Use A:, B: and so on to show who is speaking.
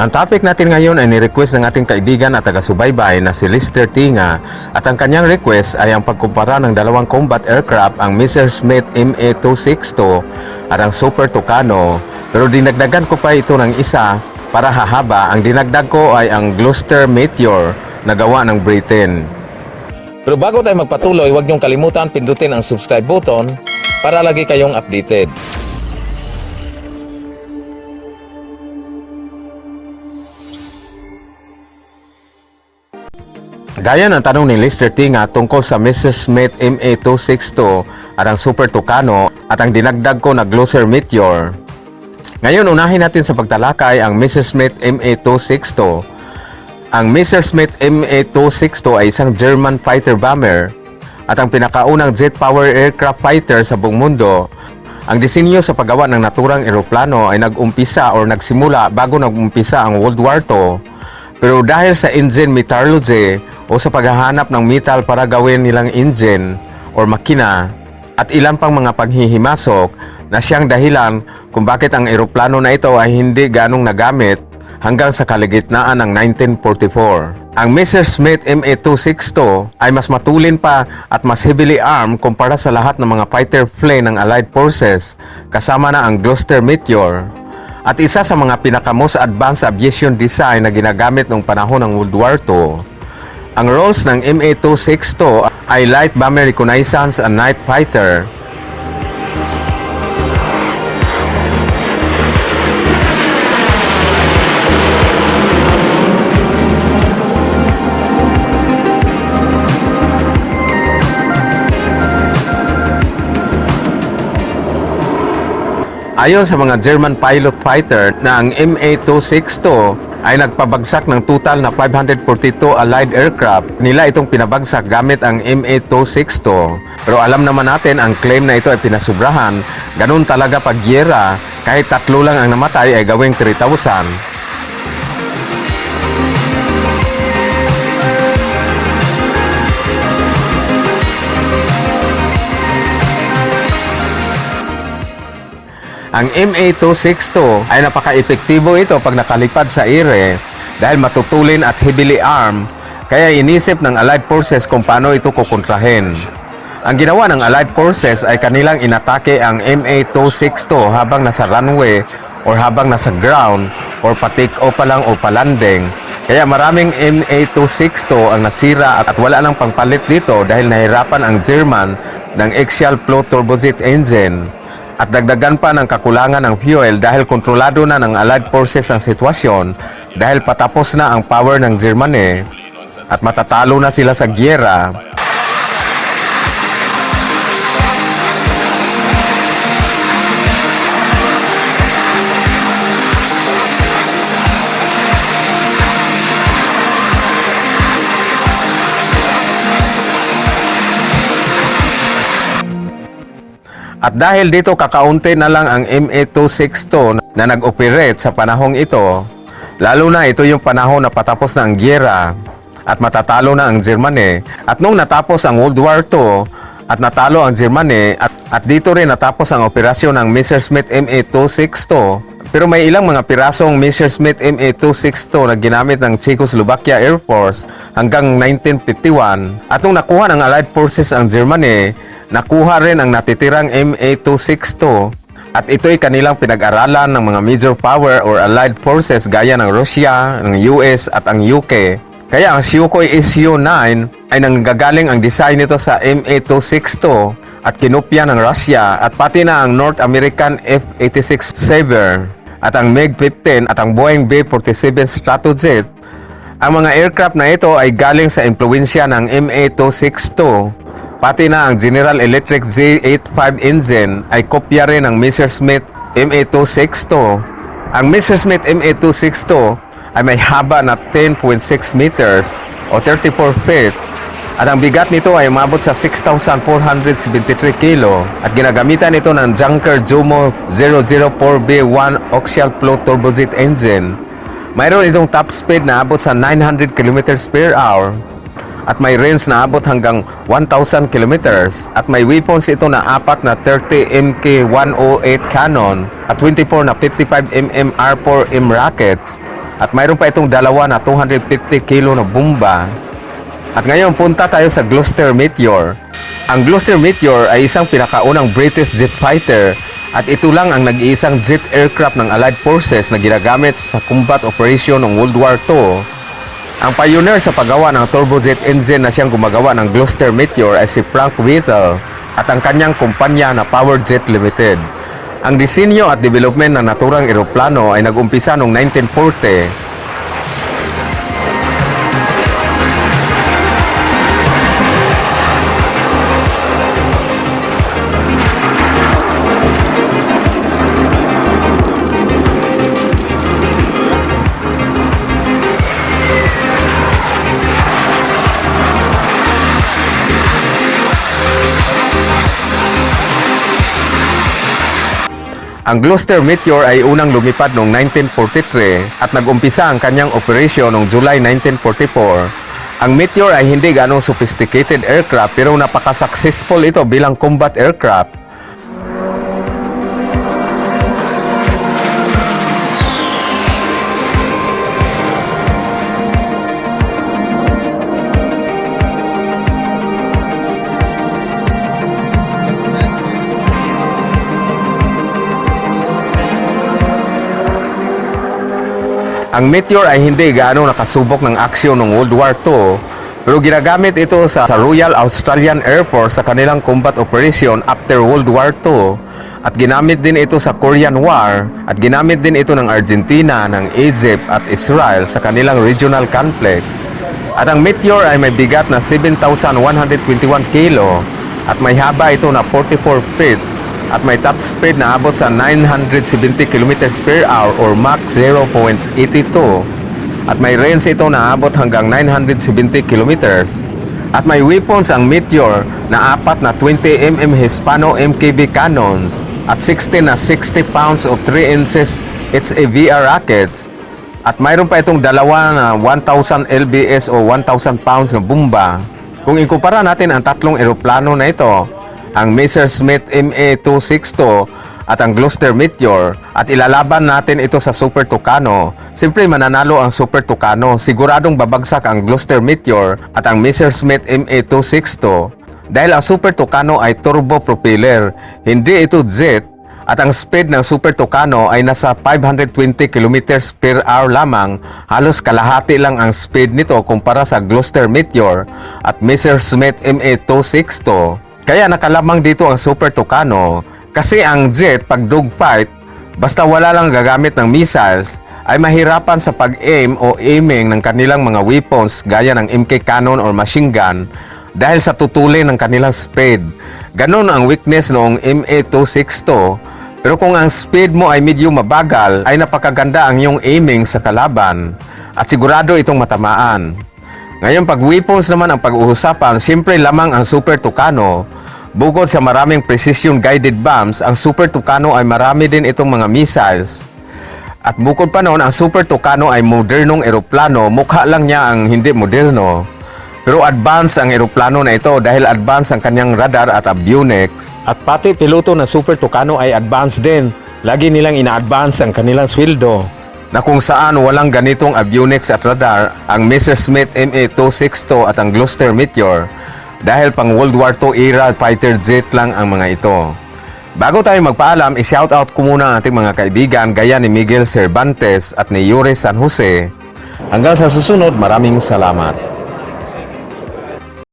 A: Ang topic natin ngayon ay ni-request ng ating kaibigan at taga-subaybay na si Lister Tinga at ang kanyang request ay ang pagkumpara ng dalawang combat aircraft ang Messerschmitt MA262 at ang Super Tucano pero dinagdagan ko pa ito ng isa para hahaba ang dinagdag ko ay ang Gloucester Meteor na gawa ng Britain. Pero bago tayo magpatuloy, huwag niyong kalimutan pindutin ang subscribe button para lagi kayong updated. Gaya ng tanong ni Lister Tinga tungkol sa Messerschmitt MA262 at ang Super Tucano at ang dinagdag ko na Gloucester Meteor. Ngayon, unahin natin sa pagtalakay ang Messerschmitt MA262. Ang Messerschmitt MA262 ay isang German fighter bomber at ang pinakaunang jet power aircraft fighter sa buong mundo. Ang disenyo sa paggawa ng naturang eroplano ay nag-umpisa o nagsimula bago nag-umpisa ang World War II. Pero dahil sa engine metallurgy o sa paghahanap ng metal para gawin nilang engine or makina at ilan pang mga paghihimasok na siyang dahilan kung bakit ang eroplano na ito ay hindi ganong nagamit hanggang sa kaligitnaan ng 1944. Ang Messerschmitt MA262 ay mas matulin pa at mas heavily armed kumpara sa lahat ng mga fighter plane ng Allied Forces kasama na ang Gloucester Meteor at isa sa mga pinaka most advanced aviation design na ginagamit noong panahon ng World War II. Ang roles ng MA262 ay light bomber reconnaissance and night fighter Ayon sa mga German pilot fighter na ang MA262 ay nagpabagsak ng total na 542 Allied aircraft. Nila itong pinabagsak gamit ang MA262. Pero alam naman natin ang claim na ito ay pinasubrahan. Ganun talaga pag gyera, kahit tatlo lang ang namatay ay gawing 3,000. Ang MA262 ay napaka-epektibo ito pag nakalipad sa ere dahil matutulin at heavily armed kaya inisip ng Allied Forces kung paano ito kukontrahin. Ang ginawa ng Allied Forces ay kanilang inatake ang MA262 habang nasa runway or habang nasa ground or patik o pa lang o palanding. Kaya maraming MA262 ang nasira at wala nang pangpalit dito dahil nahirapan ang German ng axial flow turbojet engine at dagdagan pa ng kakulangan ng fuel dahil kontrolado na ng Allied Forces ang sitwasyon dahil patapos na ang power ng Germany at matatalo na sila sa gyera. At dahil dito kakaunti na lang ang MA262 na nag-operate sa panahong ito, lalo na ito yung panahon na patapos na ang gyera at matatalo na ang Germany. At nung natapos ang World War II at natalo ang Germany at, at dito rin natapos ang operasyon ng Messerschmitt MA262 pero may ilang mga pirasong Messerschmitt MA262 na ginamit ng Czechoslovakia Air Force hanggang 1951 at nung nakuha ng Allied Forces ang Germany Nakuha rin ang natitirang MA262 at ito'y kanilang pinag-aralan ng mga major power or allied forces gaya ng Russia, ng US at ang UK. Kaya ang Sukhoi Su-9 ay nanggagaling ang design nito sa MA262 at kinopya ng Russia at pati na ang North American F-86 Sabre at ang MiG-15 at ang Boeing B-47 Stratojet. Ang mga aircraft na ito ay galing sa impluensya ng MA262 Pati na ang General Electric J85 engine ay kopya rin ng Messerschmitt MA262. Ang Messerschmitt MA262 ay may haba na 10.6 meters o 34 feet at ang bigat nito ay umabot sa 6,473 kilo at ginagamitan ito ng Junker Jumo 004B1 axial flow turbojet engine. Mayroon itong top speed na abot sa 900 km per hour at may range na abot hanggang 1,000 kilometers at may weapons ito na apat na 30 MK108 cannon at 24 na 55 mm R4M rockets At mayroon pa itong dalawa na 250 kilo na bomba. At ngayon punta tayo sa Gloucester Meteor. Ang Gloucester Meteor ay isang pinakaunang British jet fighter at ito lang ang nag-iisang jet aircraft ng Allied Forces na ginagamit sa combat operation ng World War II. Ang pioneer sa paggawa ng turbojet engine na siyang gumagawa ng Gloucester Meteor ay si Frank Whittle at ang kanyang kumpanya na Powerjet Limited. Ang disenyo at development ng naturang eroplano ay nag-umpisa noong 1940 Ang Gloucester Meteor ay unang lumipad noong 1943 at nag-umpisa ang kanyang operasyon noong July 1944. Ang Meteor ay hindi ganong sophisticated aircraft pero napaka-successful ito bilang combat aircraft. Ang Meteor ay hindi gaano nakasubok ng aksyon ng World War II, pero ginagamit ito sa, sa Royal Australian Air Force sa kanilang combat operation after World War II. At ginamit din ito sa Korean War at ginamit din ito ng Argentina, ng Egypt at Israel sa kanilang regional conflicts. At ang Meteor ay may bigat na 7,121 kilo at may haba ito na 44 feet at may top speed na abot sa 970 km per hour or Mach 0.82 at may range ito na abot hanggang 970 km at may weapons ang Meteor na apat na 20 mm Hispano MKB cannons at 16 na 60 pounds o 3 inches HAVR rockets. At mayroon pa itong dalawa na 1,000 lbs o 1,000 pounds na bomba. Kung ikumpara natin ang tatlong eroplano na ito, ang Messerschmitt MA262 at ang Gloucester Meteor at ilalaban natin ito sa Super Tucano. Siyempre mananalo ang Super Tucano. Siguradong babagsak ang Gloucester Meteor at ang Messerschmitt MA262 dahil ang Super Tucano ay turbo propeller. Hindi ito jet at ang speed ng Super Tucano ay nasa 520 km per hour lamang. Halos kalahati lang ang speed nito kumpara sa Gloucester Meteor at Messerschmitt MA262. Kaya nakalamang dito ang Super Tucano kasi ang jet pag dogfight basta wala lang gagamit ng missiles ay mahirapan sa pag-aim o aiming ng kanilang mga weapons gaya ng MK cannon or machine gun dahil sa tutulin ng kanilang speed. Ganon ang weakness noong MA262 pero kung ang speed mo ay medyo mabagal ay napakaganda ang iyong aiming sa kalaban at sigurado itong matamaan. Ngayon pag weapons naman ang pag-uusapan, siyempre lamang ang Super Tucano Bukod sa maraming precision guided bombs, ang Super Tucano ay marami din itong mga missiles. At bukod pa noon, ang Super Tucano ay modernong eroplano, mukha lang niya ang hindi moderno. Pero advanced ang eroplano na ito dahil advanced ang kanyang radar at avionics. At pati piloto ng Super Tucano ay advanced din. Lagi nilang ina-advance ang kanilang sweldo. Na kung saan walang ganitong avionics at radar, ang Messerschmitt MA262 at ang Gloucester Meteor dahil pang World War II era fighter jet lang ang mga ito. Bago tayo magpaalam, i-shoutout ko muna ang ating mga kaibigan gaya ni Miguel Cervantes at ni Yuri San Jose. Hanggang sa susunod, maraming salamat.